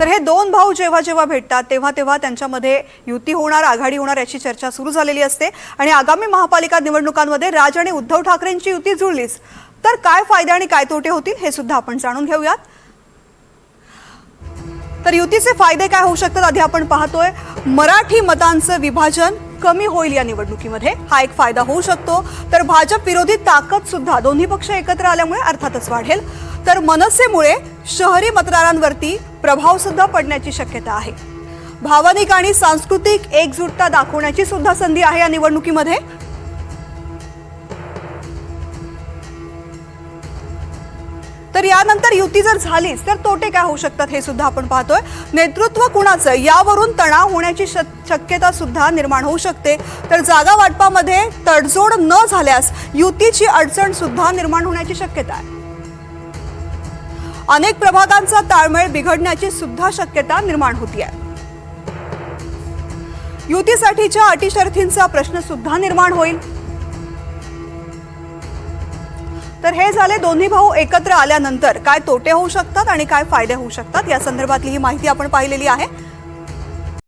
तर हे दोन भाऊ जेव्हा जेव्हा भेटतात तेव्हा तेव्हा त्यांच्यामध्ये युती होणार आघाडी होणार याची चर्चा सुरू झालेली असते. आणि आगामी महापालिका निवडणुकांमध्ये राज आणि उद्धव ठाकरेंची युती जुळलीच. तर काय फायदे आणि काय तोटे होतील हे सुद्धा आपण जाणून घेऊयात. तर युतीचे फायदे काय होऊ शकतात आधी आपण पाहतोय. मराठी मतांचं विभाजन कमी होईल या निवडणुकीमध्ये. हा एक फायदा होऊ शकतो. तर भाजप विरोधी ताकद सुद्धा दोन्ही पक्ष एकत्र आल्यामुळे अर्थातच वाढेल. तर मनसेमुळे शहरी मतदारांवरती प्रभाव सुद्धा पडण्याची शक्यता आहे. भावनिक आणि सांस्कृतिक एकजुटता दाखवण्याची सुद्धा संधी आहे या निवडणुकीमध्ये? तर यानंतर युती जर झालीच तर तोटे काय होऊ शकतात हे सुद्धा आपण पाहतोय. नेतृत्व कुणाचं? यावरून तणाव होण्याची शक- शक्यता सुद्धा निर्माण होऊ शकते. तर जागा वाटपामध्ये तडजोड न झाल्यास युतीची अडचण सुद्धा निर्माण होण्याची शक्यता आहे. अनेक प्रभागांचा ताळमेळ बिघडण्याची सुद्धा शक्यता निर्माण होती आहे युतीसाठीच्या अटी शर्थींचा प्रश्न सुद्धा निर्माण होईल. तर हे झाले दोन्ही भाऊ एकत्र आल्यानंतर काय तोटे होऊ शकतात आणि काय फायदे होऊ शकतात या संदर्भातली ही माहिती आपण पाहिलेली आहे.